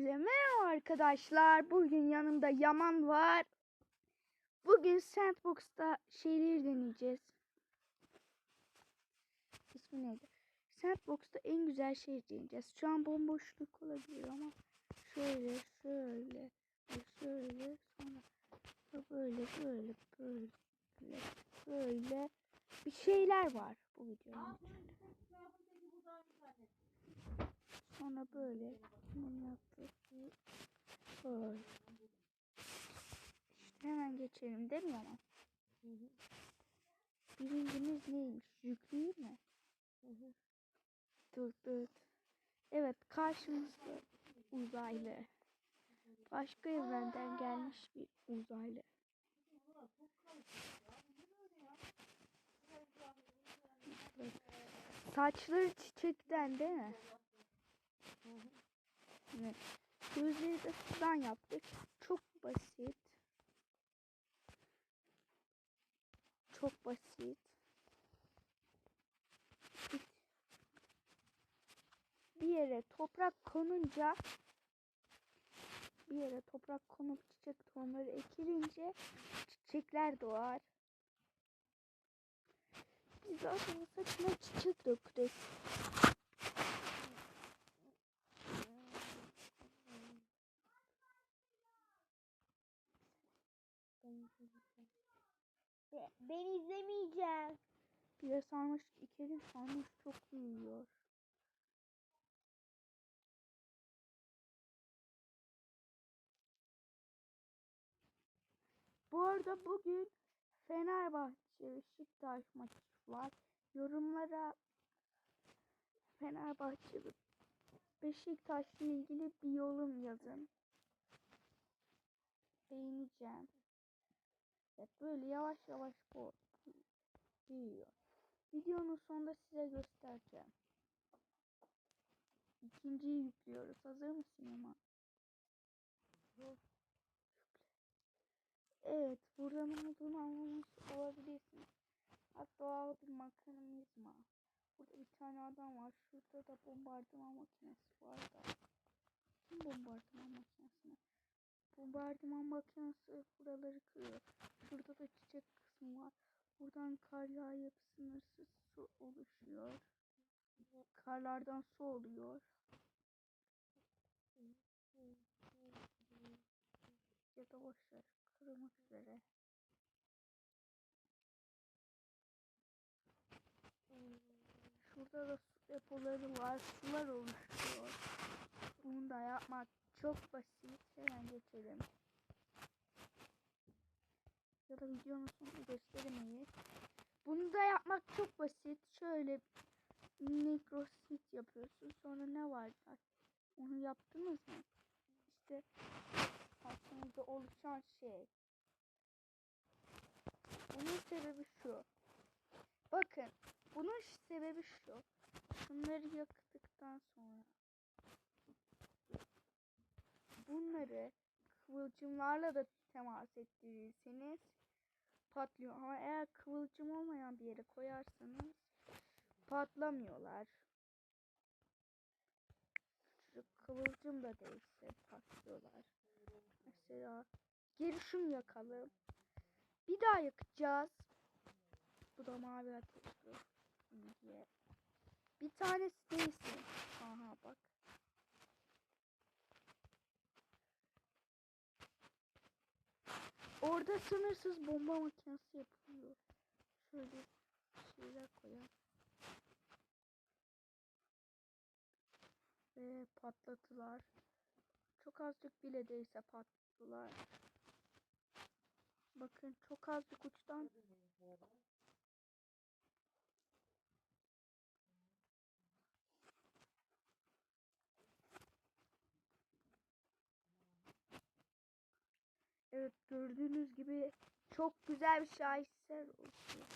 Hepinize merhaba arkadaşlar. Bugün yanımda Yaman var. Bugün Sandbox'ta şeyleri deneyeceğiz. İsmi neydi? Sandbox'ta en güzel şey deneyeceğiz. Şu an bomboşluk olabilir ama şöyle şöyle şöyle sonra böyle böyle böyle böyle bir şeyler var bu videonun içinde. Sonra böyle yaptığı böyle. İşte hemen geçelim değil mi ama? Birincimiz neymiş? Yüklüyü mü? Dur dur. Evet karşımızda uzaylı. Başka evrenden gelmiş bir uzaylı. Saçları çiçekten değil mi? Evet. Gözleri de sudan yaptık. Çok basit. Çok basit. Bir- yere toprak konunca bir yere toprak konup çiçek tohumları ekilince çiçekler doğar. Biz adamın saçına çiçek dökeriz. Ben izlemeyeceğim. Bir de sarmaş ikelim sarmaş çok büyüyor. Bu arada bugün Fenerbahçe Beşiktaş maçı var. Yorumlara Fenerbahçe Beşiktaş'la ilgili bir yorum yazın. Beğeneceğim. Evet böyle yavaş yavaş bu büyüyor. Videonun sonunda size göstereceğim. İkinciyi yüklüyoruz. Hazır mısın Yaman? Evet, burada ne olduğunu anlamış olabilirsiniz. Hatta doğal bir mekanizma. Burada bir tane adam var. Şurada da bombardıman makinesi var da. Kim bombardıman makinesini? Bombardıman makinesi buraları kırıyor. Şurada da çiçek kısmı var. Buradan kar yağıp sınırsız su oluşuyor. Karlardan su oluyor. Ya da boşver. Kırılmak üzere. Şurada da su depoları var. Sular oluşuyor. Bunu da yapmak çok basit. Hemen geçelim. Ya da videonun sonunu gösteremeyiz. Bunu da yapmak çok basit. Şöyle mikrosit yapıyorsun. Sonra ne var? Onu yaptınız mı? İşte aklınızda oluşan şey. Bunun sebebi şu. Bakın. Bunun sebebi şu. Şunları yaktıktan sonra bunları kıvılcımlarla da temas ettirirseniz patlıyor. Ama eğer kıvılcım olmayan bir yere koyarsanız patlamıyorlar. Küçücük kıvılcım da değilse patlıyorlar. Mesela girişim yakalım. Bir daha yakacağız. Bu da mavi ateşli. Bir tanesi değilsin. Aha bak. Orada sınırsız bomba makinesi yapılıyor. Şöyle şeyler koyalım. Ve patlatılar. Çok azıcık bile değilse patladılar. Bakın çok azıcık uçtan Evet gördüğünüz gibi çok güzel bir şaheser oldu.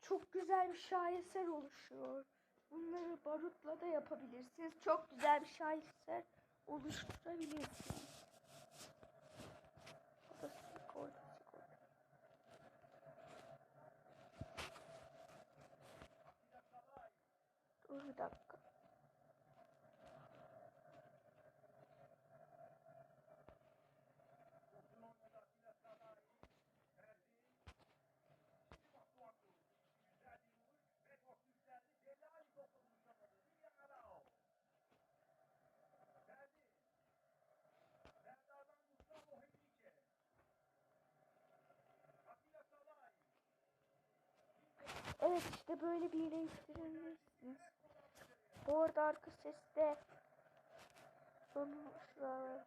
Çok güzel bir şaheser oluşuyor. Bunları barutla da yapabilirsiniz. Çok güzel bir şaheser oluşturabilirsiniz. Skor. Bir dakika. Evet işte böyle bir değiştirebilirsiniz. Bu arada arka seste sonuçlar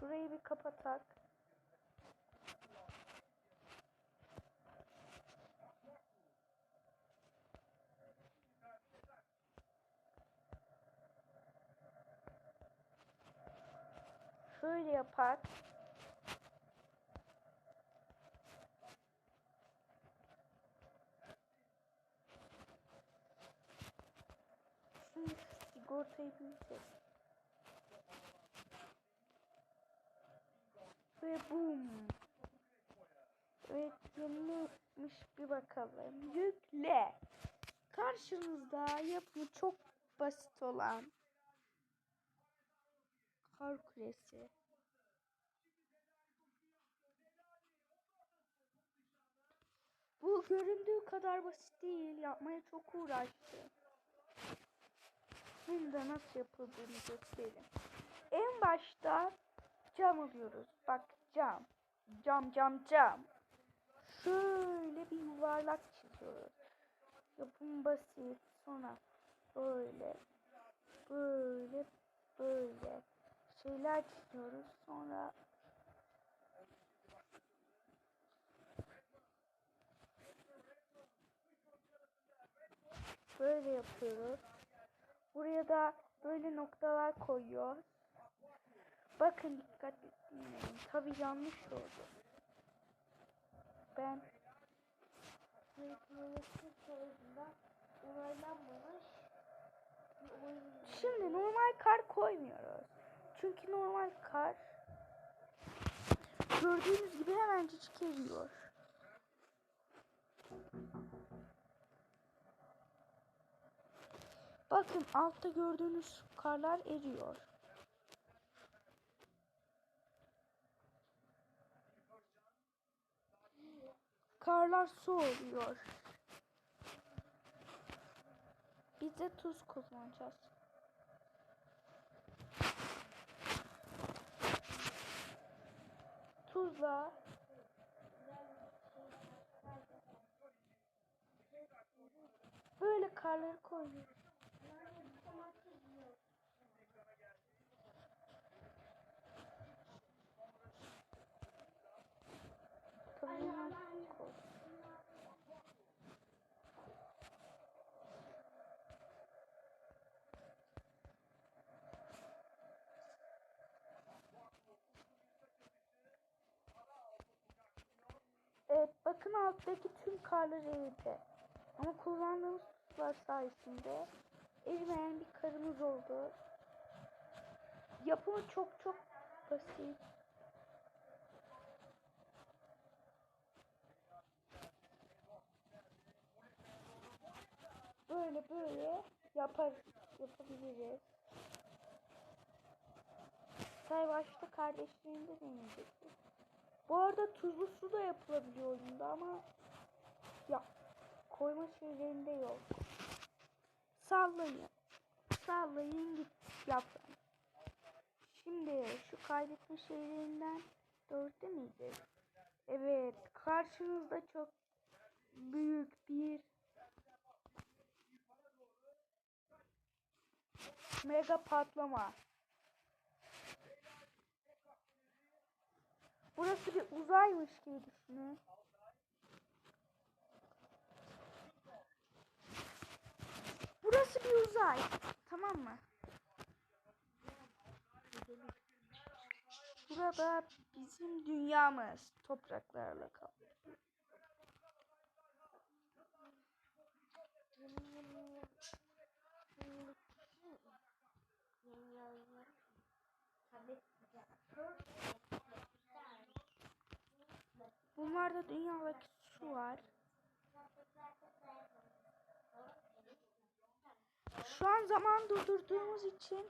Şurayı bir kapatak. Şöyle yapar. Şimdi sigortayı büyütelim. Ve boom. Evet yenilmiş bir bakalım. Yükle. Karşınızda yapımı çok basit olan kar küresi. Bu göründüğü kadar basit değil. Yapmaya çok uğraştı. Şimdi de nasıl yapıldığını göstereyim. En başta cam alıyoruz. Bak cam. Cam cam cam. Şöyle bir yuvarlak çiziyoruz. Yapım basit. Sonra böyle böyle böyle şeyler çiziyoruz. Sonra böyle yapıyoruz. Buraya da böyle noktalar koyuyor. Bakın dikkatli dinleyin. Tabi yanlış oldu. Ben Şimdi normal kar koymuyoruz. Çünkü normal kar gördüğünüz gibi hemencik eriyor. Bakın altta gördüğünüz karlar eriyor. Karlar su oluyor. Biz de tuz kullanacağız. Tuzla böyle karları koyuyoruz. Tabii hemen koy. Evet bakın alttaki tüm karlar eridi. Ama kullandığımız tuzlar sayesinde erimeyen bir karımız oldu. Yapımı çok çok basit. Böyle böyle yapar yapabiliriz. Say başta kardeşliğinde deneyecektik. Bu arada tuzlu su da yapılabiliyor oyunda ama ya koyma şeylerinde yok. Sallayın. Sallayın git yapın. Şimdi şu kaydetme şeylerinden dörtte miydi? Evet. Karşınızda çok büyük bir mega patlama. Burası bir uzaymış gibi düşünün. Burası bir uzay. Tamam mı? Burada bizim dünyamız topraklarla kaplı. Canavarda dünyadaki su var. Şu an zaman durdurduğumuz için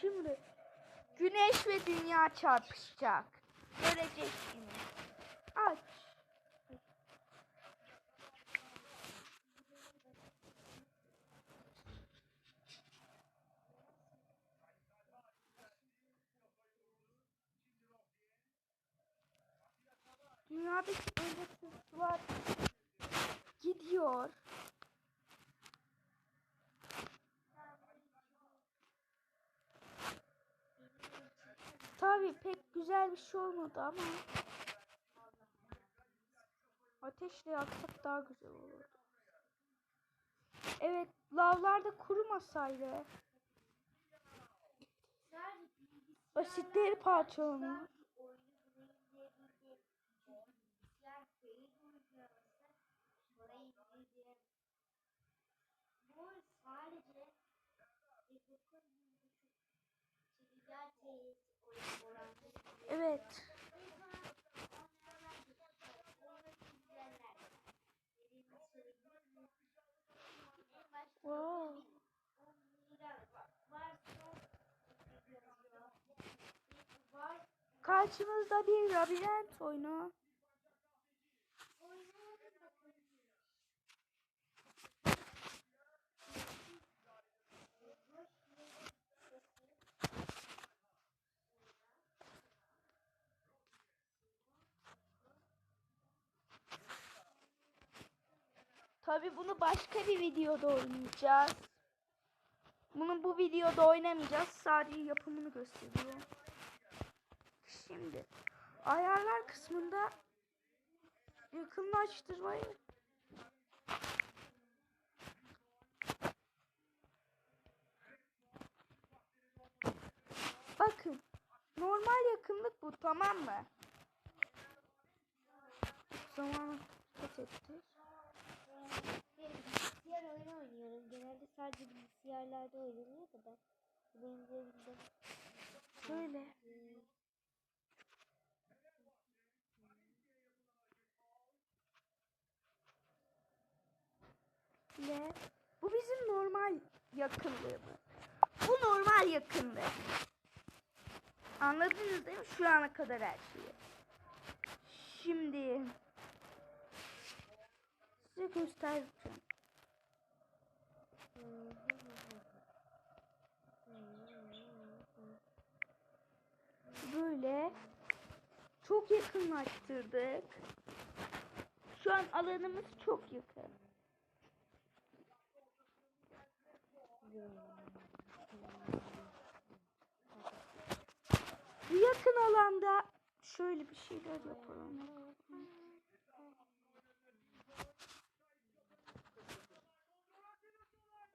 Şimdi güneş ve dünya çarpışacak. Göreceksiniz. Aç. Dünyadaki sular gidiyor. Tabii pek güzel bir şey olmadı ama ateşle yaksak daha güzel olurdu. Evet, lavlar da kurumasaydı asitleri parçalanıyor. Evet. Wow. Karşımızda bir labirent oyunu. Tabi bunu başka bir videoda oynayacağız. Bunu bu videoda oynamayacağız. Sadece yapımını gösteriyor. Şimdi ayarlar kısmında yakınlaştırmayı Bakın normal yakınlık bu tamam mı? Zamanı kat etti. Bilgisayar oyunu oynuyorum. Genelde sadece bilgisayarlarda oynanıyor da ben. Benim de bildiğim. Şöyle. Ve bu bizim normal yakınlığımız. Bu normal yakınlık. Anladınız değil mi? Şu ana kadar her şeyi. Şimdi size göstereceğim. Böyle çok yakınlaştırdık. Şu an alanımız çok yakın. Bu yakın alanda şöyle bir şeyler yapalım.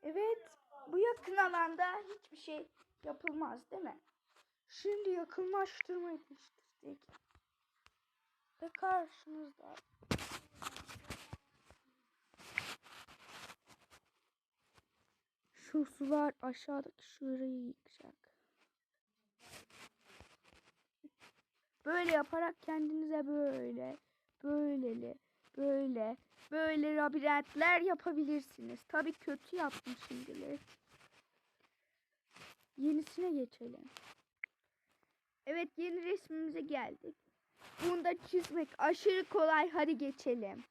Evet, bu yakın alanda hiçbir şey yapılmaz değil mi? Şimdi yakınlaştırmayı değiştirdik. Ve karşınızda şu sular aşağıdaki şurayı yıkacak. Böyle yaparak kendinize böyle, böyleli, böyle, böyle labirentler yapabilirsiniz. Tabii kötü yaptım şimdilik. Yenisine geçelim. Evet yeni resmimize geldik. Bunu da çizmek aşırı kolay. Hadi geçelim.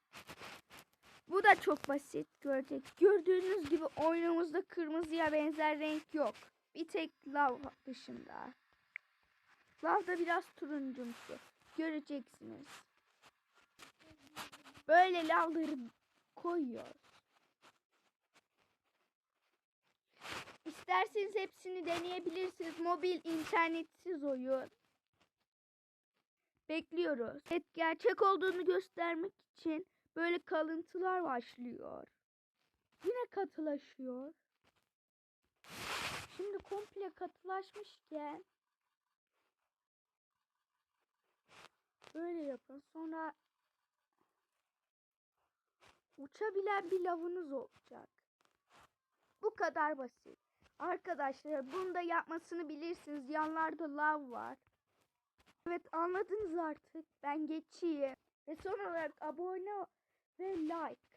Bu da çok basit görecek. Gördüğünüz gibi oyunumuzda kırmızıya benzer renk yok. Bir tek lav dışında. Lav da biraz turuncumsu. Göreceksiniz. Böyle lavları koyuyor. İsterseniz hepsini deneyebilirsiniz. Mobil internetsiz oyun. Bekliyoruz. Evet gerçek olduğunu göstermek için böyle kalıntılar başlıyor. Yine katılaşıyor. Şimdi komple katılaşmışken böyle yapın. Sonra uçabilen bir lavınız olacak. Bu kadar basit. Arkadaşlar bunu da yapmasını bilirsiniz. Yanlarda lav var. Evet anladınız artık. Ben geçeyim. Ve son olarak abone ve like.